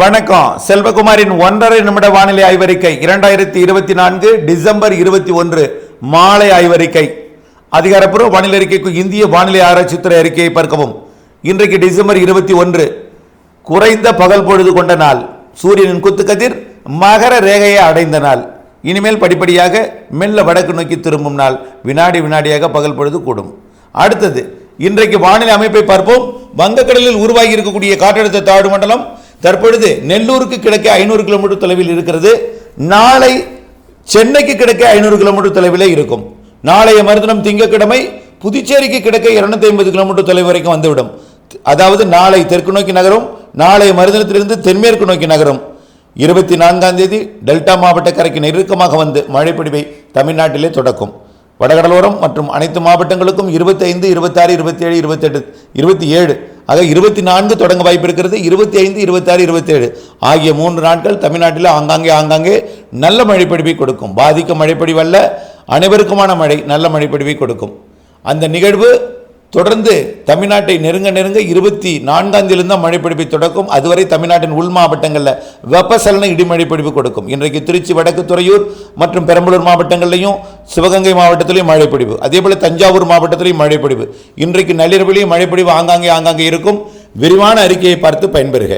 வணக்கம். செல்வகுமாரின் ஒன்றரை நிமிட வானிலை ஆய்வறிக்கை இரண்டாயிரத்தி இருபத்தி நான்கு டிசம்பர் இருபத்தி ஒன்று மாலை ஆய்வறிக்கை. அதிகாரப்பூர்வ வானிலை அறிக்கைக்கு இந்திய வானிலை ஆராய்ச்சித்துறை அறிக்கையை பார்க்கவும். இன்றைக்கு டிசம்பர் இருபத்தி ஒன்று. குறைந்த பகல் பொழுது கொண்ட நாள். சூரியனின் குத்துக்கதிர் மகர ரேகையை அடைந்த நாள். இனிமேல் படிப்படியாக மெல்ல வடக்கு நோக்கி திரும்பும் நாள். வினாடி வினாடியாக பகல் பொழுது கூடும். அடுத்தது இன்றைக்கு வானிலை அமைப்பை பார்ப்போம். வங்கக்கடலில் உருவாகி இருக்கக்கூடிய காற்றழுத்த தாழ்வு மண்டலம் தற்பொழுது நெல்லூருக்கு கிடைக்க ஐநூறு கிலோமீட்டர் தொலைவில் இருக்கிறது. நாளை சென்னைக்கு கிடைக்க ஐநூறு கிலோமீட்டர் தொலைவிலே இருக்கும். நாளைய மறுதினம் திங்கக்கிழமை புதுச்சேரிக்கு கிடைக்க இருநூத்தி ஐம்பது கிலோமீட்டர் தொலைவு வரைக்கும் வந்துவிடும். அதாவது நாளை தெற்கு நோக்கி நகரும் நாளை மறுதினத்திலிருந்து தென்மேற்கு நோக்கி நகரும். இருபத்தி நான்காம் தேதி டெல்டா மாவட்ட கரைக்கு நெருக்கமாக வந்து மழைப்பிடிவை தமிழ்நாட்டிலே தொடக்கும். வடகடலோரம் மற்றும் அனைத்து மாவட்டங்களுக்கும் இருபத்தைந்து இருபத்தாறு இருபத்தேழு இருபத்தெட்டு இருபத்தி ஏழு ஆக இருபத்தி நான்கு தொடங்க வாய்ப்பு இருக்கிறது. இருபத்தி ஐந்து இருபத்தாறு இருபத்தேழு ஆகிய மூன்று நாட்கள் தமிழ்நாட்டில் ஆங்காங்கே ஆங்காங்கே நல்ல மழைப்படிவை கொடுக்கும். பாதிக்கும் மழைப்படிவல்ல அனைவருக்குமான மழை நல்ல மழைப்படிவை கொடுக்கும். அந்த நிகழ்வு தொடர்ந்து தமிழ்நாட்டை நெருங்க நெருங்க இருபத்தி நான்காம் தேதி தான் தொடக்கும். அதுவரை தமிழ்நாட்டின் உள் மாவட்டங்களில் வெப்பசலன இடிமழை பிடிப்பு கொடுக்கும். இன்றைக்கு திருச்சி வடக்கு துறையூர் மற்றும் பெரம்பலூர் மாவட்டங்கள்லையும் சிவகங்கை மாவட்டத்திலையும் மழைப்பொழிவு அதே போல் தஞ்சாவூர் மாவட்டத்திலையும் மழைப்பொழிவு இன்றைக்கு நள்ளிரவிலையும் மழைப்பொழிவு ஆங்காங்கே ஆங்காங்கே இருக்கும். விரிவான அறிக்கையை பார்த்து பயன்பெறுக.